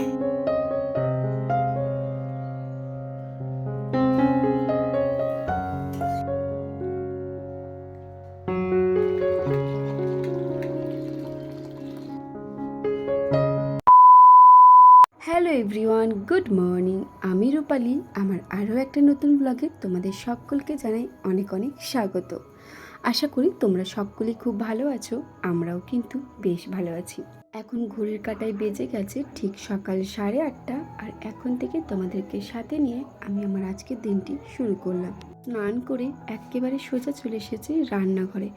Hello everyone, good morning. আমি রূপালী। আমার আরও একটা নতুন ব্লগে তোমাদের সকলকে জানাই অনেক অনেক স্বাগত। আশা করি তোমরা সকলেই খুব ভালো আছো, আমরাও কিন্তু বেশ ভালো আছি। এখন ঘড়ির কাটায় বেজে গেছে ঠিক সকাল সাড়ে আটটা, আর এখন থেকে তোমাদেরকে সাথে নিয়ে আমি আমার আজকের দিনটি শুরু করলাম। স্নান করে একেবারে সোজা চলে এসেছি রান্নাঘরে।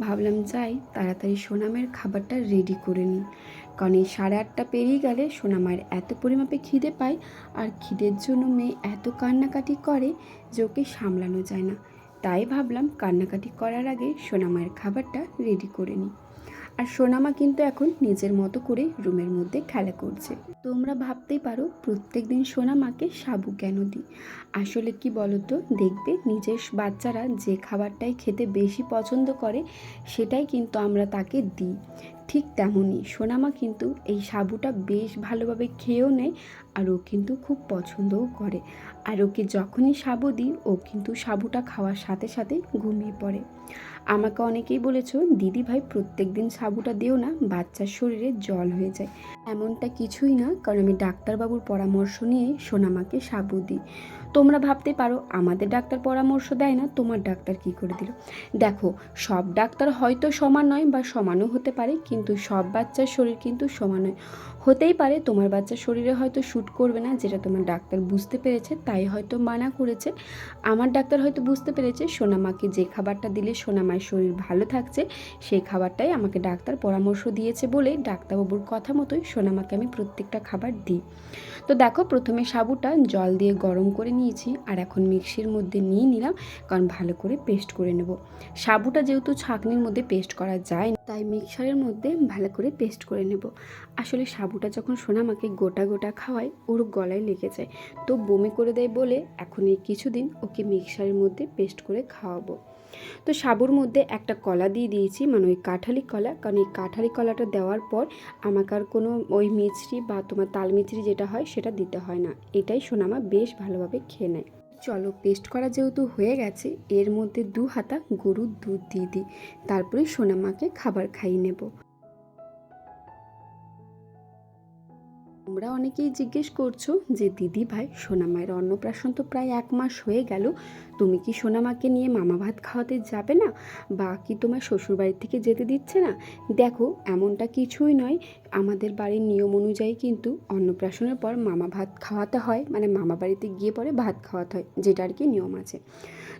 ভাবলাম যাই তাড়াতাড়ি সোনামের খাবারটা রেডি করে নিই। কারণ এই সাড়ে আটটা পেরিয়ে গেলে সোনামায়ের এত পরিমাপে খিদে পায়, আর খিদের জন্য মেয়ে এত কান্নাকাটি করে যে ওকে সামলানো যায় না। তাই ভাবলাম কান্নাকাটি করার আগে সোনামায়ের খাবারটা রেডি করে নিই। আর সোনামা কিন্তু এখন নিজের মতো করে রুমের মধ্যে খেলা করছে। তোমরা ভাবতেই পারো প্রত্যেক দিন সোনামাকে সাবু কেন দিই? আসলে কি বলতো, দেখবে নিজের বাচ্চারা যে খাবারটাই খেতে বেশি পছন্দ করে, সেটাই কিন্তু আমরা তাকে দিই। ঠিক তেমনই সোনামা কিন্তু এই সাবুটা বেশ ভালোভাবে খেয়েও নেয় আর ও কিন্তু খুব পছন্দও করে। আর ওকে যখনই সাবু দিই, ও কিন্তু সাবুটা খাওয়ার সাথে সাথে ঘুমিয়ে পড়ে। আমাকে অনেকেই বলেছ, দিদি ভাই প্রত্যেক দিন সাবুটা দিও না, বাচ্চার শরীরে জল হয়ে যায়। এমনটা কিছুই না, কারণ আমি ডাক্তারবাবুর পরামর্শ নিয়ে সোনামাকে সাবু দিই। তোমরা ভাবতে পারো, আমাদের ডাক্তার পরামর্শ দেয় না, তোমার ডাক্তার কি করে দিল? দেখো, সব ডাক্তার হয়তো সমান নয় বা সমানও হতে পারে, কিন্তু সব বাচ্চার শরীর কিন্তু সমান নয়। হতেই পারে তোমার বাচ্চা শরীরে হয়তো শ্যুট করবে না, যেটা তোমার ডাক্তার বুঝতে পেরেছে, তাই হয়তো মানা করেছে। আমার ডাক্তার হয়তো বুঝতে পেরেছে, সোনামাকে যে খাবারটা দিলে সোনামায়ের শরীর ভালো থাকছে, সেই খাবারটাই আমাকে ডাক্তার পরামর্শ দিয়েছে বলে ডাক্তারবাবুর কথা মতোই সোনামাকে আমি প্রত্যেকটা খাবার দিই। তো দেখো, প্রথমে সাবুটা জল দিয়ে গরম করে নিয়েছি, আর এখন মিক্সির মধ্যে নিয়ে নিলাম, কারণ ভালো করে পেস্ট করে নেব। সাবুটা যেহেতু ছাঁকনির মধ্যে পেস্ট করা যায় তাই মিক্সারের মধ্যে ভালো করে পেস্ট করে নেব। আসলে সাবুটা যখন সোনামাকে গোটা গোটা খাওয়ায়, ওর গলায় লেগে যায়। তো বমি করে দেয় বলে এখন এই কিছুদিন ওকে মিক্সারের মধ্যে পেস্ট করে খাওয়াবো। তো সাবুর মধ্যে একটা কলা দিয়ে দিয়েছি মানে ওই কাঁঠালি কলা। কারণ এই কাঁঠালি কলাটা দেওয়ার পর আমাকে আর কোনো ওই মিছরি বা তোমার তাল মিছরি যেটা হয়, সেটা দিতে হয় না। এটাই সোনামা বেশ ভালোভাবে খেয়ে নেয়। চলো পেস্ট করা যেহেতু হয়ে গেছে, এর মধ্যে দু হাতা গরুর দুধ দিয়ে দিই। তারপরে সোনামাকে খাবার খাইয়ে নেব। তোমরা অনেকেই জিজ্ঞেস করছ যে, দিদি ভাই সোনামায়ের অন্নপ্রাশন তো প্রায় এক মাস হয়ে গেল, তুমি কি সোনামাকে নিয়ে মামা ভাত খাওয়াতে যাবে না? বা কি তোমার শ্বশুরবাড়ি থেকে যেতে দিচ্ছে না? দেখো, এমনটা কিছুই নয়। আমাদের বাড়ির নিয়ম অনুযায়ী কিন্তু অন্নপ্রাশনের পর মামা ভাত খাওয়াতে হয় মানে মামা বাড়িতে গিয়ে পরে ভাত খাওয়াতে হয়, যেটা আর কি নিয়ম আছে।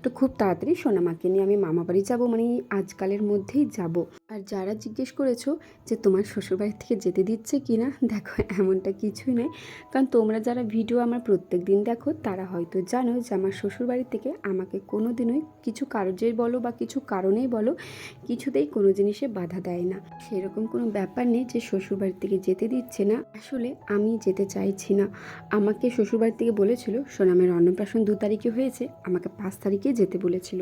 তো খুব তাড়াতাড়ি সোনামাকে নিয়ে আমি মামা বাড়ি যাব মানে আজকালের মধ্যেই যাব। আর যারা জিজ্ঞেস করেছ যে তোমার শ্বশুরবাড়ি থেকে যেতে দিচ্ছে কি না, দেখো এমনটা কিছুই নয় কারণ তোমরা যারা ভিডিও আমার প্রত্যেক দিন দেখো, তারা হয়তো জানো যে আমার শ্বশুরবাড়ি থেকে আমাকে কোনো দিনই কিছু কার্যের বলো বা কিছু কারণেই বলো, কিছুতেই কোনো জিনিসে বাধা দেয় না। সেরকম কোনো ব্যাপার নেই যে শ্বশুরবাড়ি থেকে যেতে দিচ্ছে না। আসলে আমি যেতে চাইছি না। আমাকে শ্বশুরবাড়ি থেকে বলেছিল সোনামের অন্নপ্রাশন দু তারিখে হয়েছে, আমাকে পাঁচ তারিখে যেতে বলেছিল।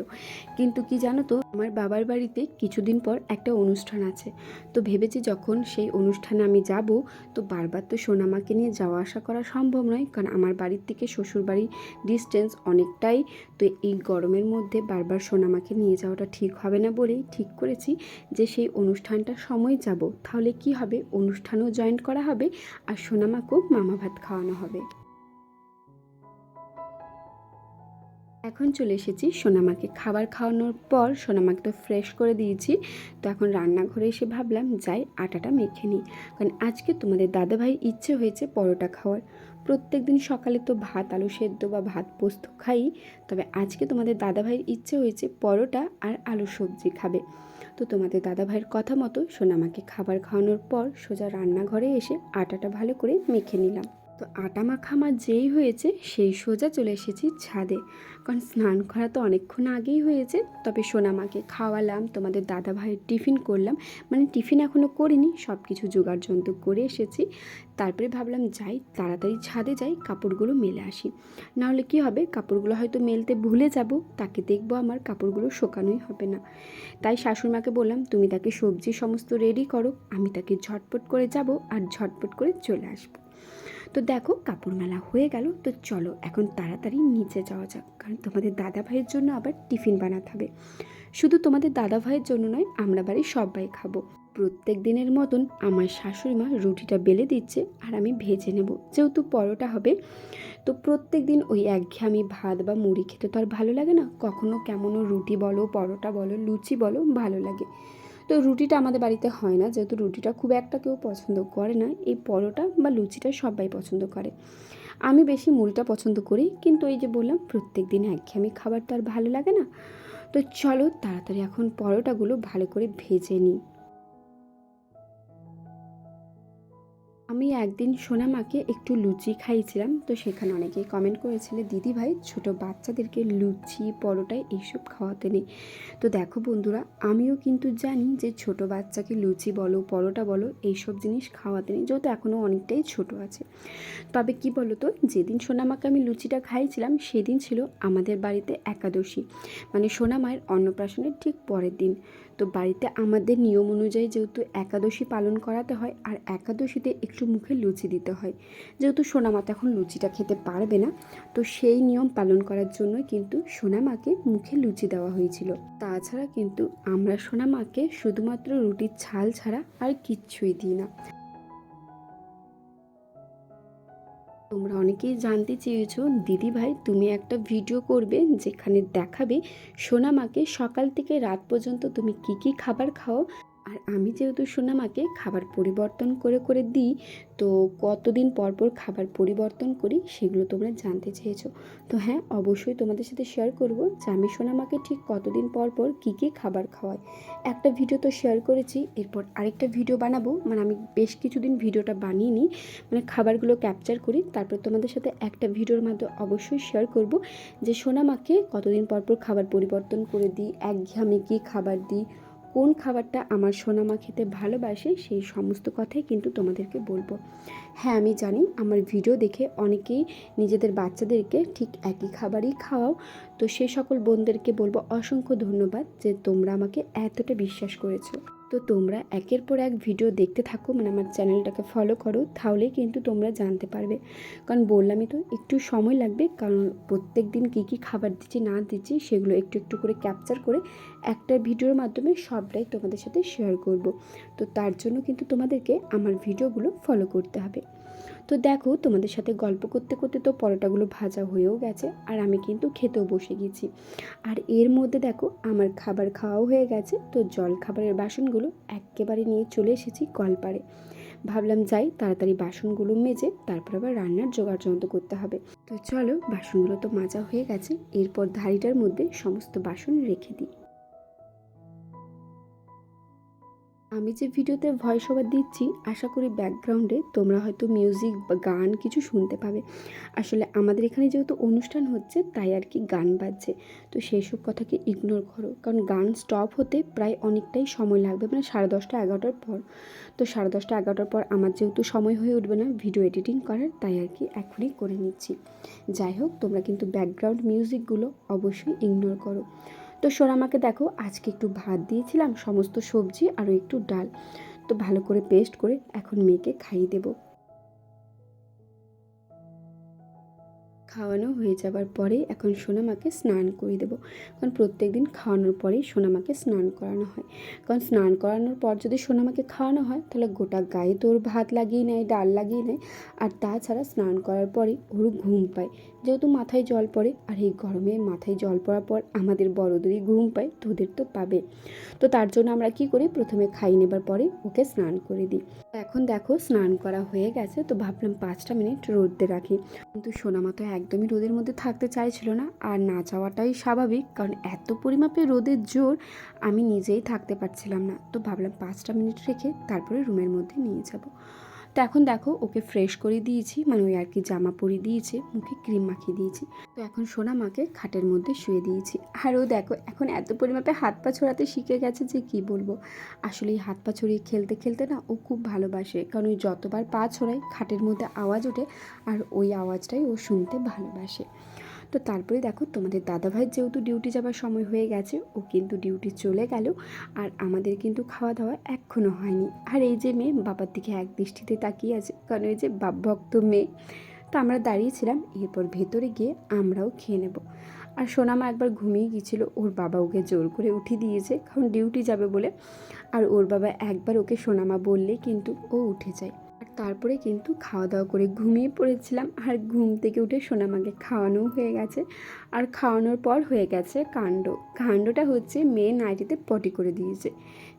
কিন্তু কি জানো তো, আমার বাবার বাড়িতে কিছুদিন পর একটা অনুষ্ঠান আছে। তো ভেবেছি যখন সেই অনুষ্ঠানে আমি যাব, তো বারবার তো সোনামাকে নিয়ে যাওয়া আসা করা সম্ভব নয়, কারণ আমার বাড়ির থেকে শ্বশুরবাড়ির ডিস্টেন্স অনেকটাই। তো এই গরমের মধ্যে বারবার সোনামাকে নিয়ে যাওয়াটা ঠিক হবে না বলেই ঠিক করেছি যে সেই অনুষ্ঠানটার সময় যাব। তাহলে কি হবে? অনুষ্ঠানও জয়েন করা হবে আর সোনামাকেও মামা ভাত খাওয়ানো হবে। এখন চলে এসেছি সোনামাকে খাবার খাওয়ানোর পর। সোনামাকে তো ফ্রেশ করে দিয়েছি। তো এখন রান্নাঘরে এসে ভাবলাম, যাই আটাটা মেখে নিই। কারণ আজকে তোমাদের দাদাভাই ইচ্ছে হয়েছে পরোটা খাওয়ার। প্রত্যেক দিন সকালে তো ভাত, আলু সেদ্ধ বা ভাত পোস্ত খাই। তবে আজকে তোমাদের দাদাভাইয়ের ইচ্ছে হয়েছে পরোটা আর আলু সবজি খাবে। তো তোমাদের দাদাভাইয়ের কথা মতো সোনামাকে খাবার খাওয়ানোর পর সোজা রান্নাঘরে এসে আটাটা ভালো করে মেখে নিলাম। তো আটা মাখা আমার যেই হয়েছে, সেই সোজা চলে এসেছি ছাদে। কারণ স্নান করা তো অনেকক্ষণ আগেই হয়েছে। তবে সোনামাকে খাওয়ালাম, তোমাদের দাদা ভাইয়ের টিফিন করলাম। মানে টিফিন এখনও করিনি সব কিছু জোগাড় যন্ত্র করে এসেছি। তারপরে ভাবলাম যাই, তাড়াতাড়ি ছাদে যাই, কাপড়গুলো মেলে আসি। নাহলে কি হবে, কাপড়গুলো হয়তো মেলতে ভুলে যাব, তাকে দেখব আমার, কাপড়গুলো শোকানোই হবে না। তাই শাশুড়িমাকে বললাম, তুমি তাকে সবজি সমস্ত রেডি করো, আমি তাকে ঝটপট করে যাব, আর ঝটপট করে চলে আসব। তো দেখো, কাপড় মেলা হয়ে গেল, তো চলো এখন তাড়াতাড়ি নিচে যাওয়া যাক। কারণ তোমাদের দাদা ভাইয়ের জন্য আবার টিফিন বানাতে হবে। শুধু তোমাদের দাদা ভাইয়ের জন্য নয়, আমরা বাড়ি সবাই খাব। প্রত্যেক দিনের মতন আমার শাশুড়ি মা রুটিটা বেলে দিচ্ছে আর আমি ভেজে নেব। যেহেতু পরোটা হবে, তো প্রত্যেক দিন ওই একঘেয়েমি ভাত বা মুড়ি খেতে তো আর ভালো লাগে না? কখনো কেমনও রুটি বলো, পরোটা বলো, লুচি বলো, ভালো লাগে। তো রুটিটা আমাদের বাড়িতে হয় না। যেহেতু রুটিটা খুব একটা কেউ পছন্দ করে না, এই পরোটা বা লুচিটা সবাই পছন্দ করে। আমি বেশি মুড়িটা পছন্দ করি, কিন্তু এই যে বললাম, প্রত্যেক দিন একঘেয়েমি খাবার তো আর ভালো লাগে না। তো চলো তাড়াতাড়ি এখন পরোটাগুলো ভালো করে ভেজে নিই। আমি একদিন সোনামাকে একটু লুচি খাইয়েছিলাম, তো সেখানে অনেকেই কমেন্ট করেছিলে, দিদি ভাই, ছোটো বাচ্চাদেরকে লুচি, পরোটা এইসব খাওয়াতে নেই। তো দেখো বন্ধুরা, আমিও কিন্তু জানি যে ছোট বাচ্চাকে লুচি বলো, পরোটা বলো, এইসব জিনিস খাওয়াতে নেই, যেহেতু এখনও অনেকটাই ছোট আছে। তবে কি বলো তো যেদিন সোনামাকে আমি লুচিটা খাইয়েছিলাম, সেদিন ছিল আমাদের বাড়িতে একাদশী মানে সোনামায়ের অন্নপ্রাশনের ঠিক পরের দিন। তো বাড়িতে আমাদের নিয়ম অনুযায়ী যেহেতু একাদশী পালন করাতে হয় আর একাদশীতে একটু মুখে লুচি দিতে হয়। যেহেতু সোনামাতা এখন লুচিটা খেতে পারবে না, তো সেই নিয়ম পালন করার জন্য কিন্তু সোনামাকে মুখে লুচি দেওয়া হয়েছিল। তাছাড়া কিন্তু আমরা সোনামাকে শুধুমাত্র রুটির ছাল ছাড়া আর কিচ্ছুই দিই না। তোমরা অনেকেই জানতে চেয়েছো দিদি ভাই তুমি একটা ভিডিও করবে যেখানে দেখাবে সোনামাকে সকাল থেকে রাত পর্যন্ত তুমি কি কি খাবার খাও? আর আমি যেহেতু সোনামাকে খাবার পরিবর্তন করে করে দিই, তো কতদিন পর পর খাবার পরিবর্তন করি সেগুলো তোমরা জানতে চেয়েছো। তো হ্যাঁ অবশ্যই তোমাদের সাথে শেয়ার করব যে আমি সোনামাকে ঠিক কতদিন পর পর কী কী খাবার খাওয়াই। একটা ভিডিও তো শেয়ার করেছি, এরপর আরেকটা ভিডিও বানাবো। মানে আমি বেশ কিছুদিন ভিডিওটা বানিয়ে নিই মানে খাবারগুলো ক্যাপচার করি। তারপর তোমাদের সাথে একটা ভিডিওর মাধ্যমে অবশ্যই শেয়ার করব যে সোনামাকে কতদিন পর পর খাবার পরিবর্তন করে দিই একঘেয়ে কী খাবার দিই কোন খাবারটা আমার সোনামা খেতে ভালোবাসে সেই সমস্ত কথাই কিন্তু তোমাদেরকে বলব। হ্যাঁ আমি জানি আমার ভিডিও দেখে অনেকেই নিজেদের বাচ্চাদেরকে ঠিক একই খাবারই খাওয়াও। তো সে সকল বোনদেরকে বলব অসংখ্য ধন্যবাদ যে তোমরা আমাকে এতটা বিশ্বাস করেছ। তো তোমরা একের পর এক ভিডিও দেখতে থাকো মানে আমার চ্যানেলটাকে ফলো করো, তাহলে কিন্তু তোমরা জানতে পারবে। কারণ বললামই তো, একটু সময় লাগবে, কারণ প্রত্যেক দিন কী কী খাবার দিচ্ছি, না দিচ্ছি, সেগুলো একটু একটু করে ক্যাপচার করে একটা ভিডিওর মাধ্যমে সবটাই তোমাদের সাথে শেয়ার করব। তো তার জন্য কিন্তু তোমাদেরকে আমার ভিডিওগুলো ফলো করতে হবে। তো দেখো, তোমাদের সাথে গল্প করতে করতে তো পরোটাগুলো ভাজা হয়েও গেছে, আর আমি কিন্তু খেতেও বসে গেছি। আর এর মধ্যে দেখো, আমার খাবার খাওয়াও হয়ে গেছে, তো জল খাবারের বাসনগুলো একেবারে নিয়ে চলে এসেছি কলপারে। ভাবলাম যাই, তাড়াতাড়ি বাসনগুলো মেজে তারপর আবার রান্নার জোগাড় যন্ত্র করতে হবে। তো চলো, বাসনগুলো তো মাজা হয়ে গেছে, এরপর ধাড়িটার মধ্যে সমস্ত বাসন রেখে দিই। আমি যে ভিডিওতে ভয়েস ওভার দিচ্ছি, আশা করি ব্যাকগ্রাউন্ডে তোমরা হয়তো মিউজিক বা গান কিছু শুনতে পাবে। আসলে আমাদের এখানে যেহেতু অনুষ্ঠান হচ্ছে, তাই আর কি গান বাজছে। তো সেই সব কথাকে ইগনোর করো। কারণ গান স্টপ হতে প্রায় অনেকটাই সময় লাগবে মানে সাড়ে দশটা, এগারোটার পর। তো সাড়ে দশটা, এগারোটার পর আমার যেহেতু সময় হয়ে উঠবে না ভিডিও এডিটিং করার, তাই আর কি এখনই করে নিচ্ছি। যাই হোক, তোমরা কিন্তু ব্যাকগ্রাউন্ড মিউজিকগুলো অবশ্যই ইগনোর করো। তো সোনামাকে দেখো, আজকে একটু ভাত দিয়েছিলাম, সমস্ত সবজি আরও একটু ডাল। তো ভালো করে পেস্ট করে এখন মেয়েকে খাইয়ে দেবো। খাওয়ানো হয়ে যাবার পরে এখন সোনামাকে স্নান করে দেবো। কারণ প্রত্যেক দিন খাওয়ানোর পরেই সোনামাকে স্নান করানো হয়। কারণ স্নান করানোর পর যদি সোনামাকে খাওয়ানো হয়, তাহলে গোটা গায়ে তোর ভাত লাগিয়ে নেয়, ডাল লাগিয়ে নেয়। আর তাছাড়া স্নান করার পরে ওর ঘুম পায়। যেহেতু মাথায় জল পড়ে, আর এই গরমে মাথায় জল পড়ার পর আমাদের বড়দেরই ঘুম পায়, তোদের তো পাবে। তো তার জন্য আমরা কি করি? প্রথমে খাই নেবার পরে ওকে স্নান করে দিই। এখন দেখো স্নান করা হয়ে গেছে, তো ভাবলাম পাঁচটা মিনিট রোদে রাখি। কিন্তু সোনামা তো একদমই রোদের মধ্যে থাকতে চাইছিল না, আর না চাওয়াটাই স্বাভাবিক, কারণ এত পরিমাপে রোদের জোর আমি নিজেই থাকতে পারছিলাম না। তো ভাবলাম পাঁচটা মিনিট রেখে তারপরে রুমের মধ্যে নিয়ে যাব। তো এখন দেখো, ওকে ফ্রেশ করে দিয়েছি মানে ওই আর কি জামা পরিয়ে দিয়েছে, মুখে ক্রিম মাখিয়ে দিয়েছি। তো এখন সোনা মাকে খাটের মধ্যে শুয়ে দিয়েছি। আর ও দেখো, এখন এত পরিমাপে হাত পা ছড়াতে শিখে গেছে যে কি বলব। আসলে এই হাত পা ছড়িয়ে খেলতে খেলতে না ও খুব ভালোবাসে, কারণ ওই যতবার পা ছড়ায়, খাটের মধ্যে আওয়াজ ওঠে, আর ওই আওয়াজটাই ও শুনতে ভালোবাসে। তো তারপরে দেখো, তোমাদের দাদাভাইয়ের যেহেতু ডিউটি যাবার সময় হয়ে গেছে, ও কিন্তু ডিউটি চলে গেল, আর আমাদের কিন্তু খাওয়া দাওয়া এখনও হয়নি। আর এই যে মেয়ে, বাবার দিকে এক দৃষ্টিতে তাকিয়ে আছে, কারণ এই যে বাপ ভক্ত মেয়ে, তো আমরা দাঁড়িয়েছিলাম, এরপর ভেতরে গিয়ে আমরাও খেয়ে নেব। আর সোনামা একবার ঘুমিয়ে গিয়েছিল, ওর বাবা ওকে জোর করে উঠিয়ে দিয়েছে, কারণ ডিউটি যাবে বলে, আর ওর বাবা একবার ওকে সোনামা বললে কিন্তু ও উঠে যায়। তারপরে কিন্তু খাওয়া দাওয়া করে ঘুমিয়ে পড়েছিলাম। আর ঘুম থেকে উঠে সোনামাকে খাওয়ানোও হয়ে গেছে। আর খাওয়ানোর পর হয়ে গেছে কাণ্ড। কাণ্ডটা হচ্ছে মেয়ে নাইটিতে পটি করে দিয়েছে।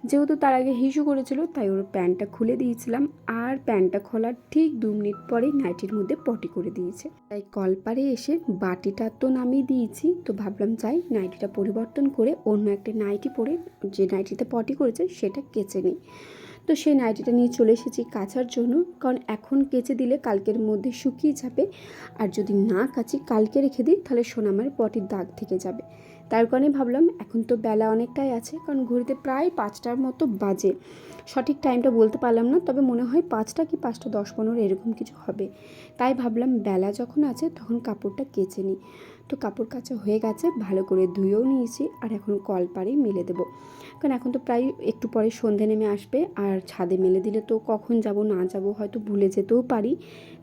যেহেতু তার আগে হিসু করেছিল, তাই ওর প্যান্টটা খুলে দিয়েছিলাম। আর প্যান্টটা খোলার ঠিক দু মিনিট পরেই নাইটির মধ্যে পটি করে দিয়েছে। তাই কলপারে এসে বাটিটা তো নামিয়ে দিয়েছি। তো ভাবলাম, যাই নাইটিটা পরিবর্তন করে অন্য একটা নাইটি পরে যে নাইটিতে পটি করেছে, সেটা কেচে নিই। তো সেই নাইটিটা নিয়ে চলে এসেছি কাচার জন্য, কারণ এখন কেচে দিলে কালকের মধ্যে শুকিয়ে যাবে। আর যদি না কাচি, কালকে রেখে দিই, তাহলে সোনামার পটির দাগ থেকে যাবে। তার কারণে ভাবলাম, এখন তো বেলা অনেকটাই আছে, কারণ ঘড়িতে প্রায় পাঁচটার মতো বাজে। সঠিক টাইমটা বলতে পারলাম না, তবে মনে হয় পাঁচটা কি পাঁচটা দশ পনেরো এরকম কিছু হবে। তাই ভাবলাম, বেলা যখন আছে, তখন কাপড়টা কেচে নিই। তো কাপড় কাচা হয়ে গেছে, ভালো করে ধুয়েও নিয়েছি আর এখন কল পাড়ে মেলে দেবো। কারণ এখন তো প্রায় একটু পরে সন্ধে নেমে আসবে আর ছাদে মেলে দিলে তো কখন যাব না যাব হয়তো ভুলে যেতেও পারি।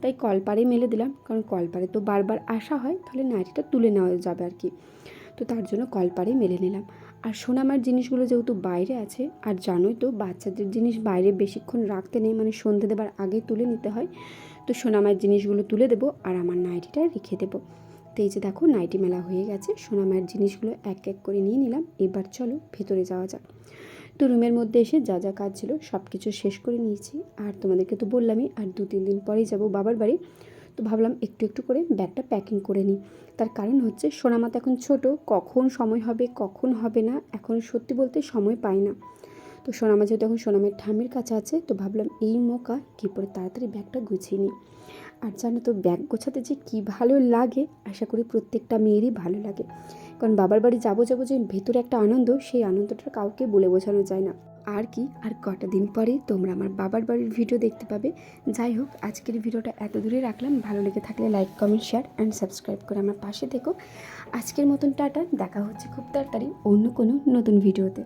তাই কলপাড়ে মেলে দিলাম, কারণ কলপাড়ে তো বারবার আসা হয়, তাহলে নাইটিটা তুলে নেওয়া যাবে আর কি। তো তার জন্য কল কলপাড়ে মেলে নিলাম। আর সোনামার জিনিসগুলো যেহেতু বাইরে আছে, আর জানোই তো বাচ্চাদের জিনিস বাইরে বেশিক্ষণ রাখতে নেই মানে সন্ধে দেবার আগে তুলে নিতে হয়। তো সোনামার জিনিসগুলো তুলে দেবো আর আমার নাইটিটা রেখে দেবো। তো এই যে দেখো, নাইটি মেলা হয়ে গেছে। সোনামায়ের জিনিসগুলো এক এক করে নিয়ে নিলাম। এবার চলো ভেতরে যাওয়া যাক। তো রুমের মধ্যে এসে যা যা কাজ ছিল সব কিছু শেষ করে নিয়েছি। আর তোমাদেরকে তো বললামই, আর দু তিন দিন পরেই যাব বাবার বাড়ি। তো ভাবলাম একটু একটু করে ব্যাগটা প্যাকিং করে নিই। তার কারণ হচ্ছে সোনামাত এখন ছোট। কখন সময় হবে, কখন হবে না, এখন সত্যি বলতে সময় পাই না। তো সোনামা যেহেতু এখন সোনামের ঠামির কাছে আছে, তো ভাবলাম এই মৌকা কী করে তাড়াতাড়ি ব্যাগটা গুছিয়ে নিই। আর জানো তো, ব্যাগ গোছাতে যে কী ভালো লাগে, আশা করি প্রত্যেকটা মেয়েরই ভালো লাগে। কারণ বাবার বাড়ি যাব যাব যে ভেতরে একটা আনন্দ, সেই আনন্দটা কাউকে বলে বোঝানো যায় না। আর কি, আর কটা দিন পরেই তোমরা আমার বাবার বাড়ির ভিডিও দেখতে পাবে। যাই হোক, আজকের ভিডিওটা এত দূরে রাখলাম। ভালো লেগে থাকলে like comment share and subscribe করে আমার পাশে থেকো। আজকের মতন টাটা, দেখা হচ্ছে খুব তাড়াতাড়ি অন্য কোনো নতুন ভিডিওতে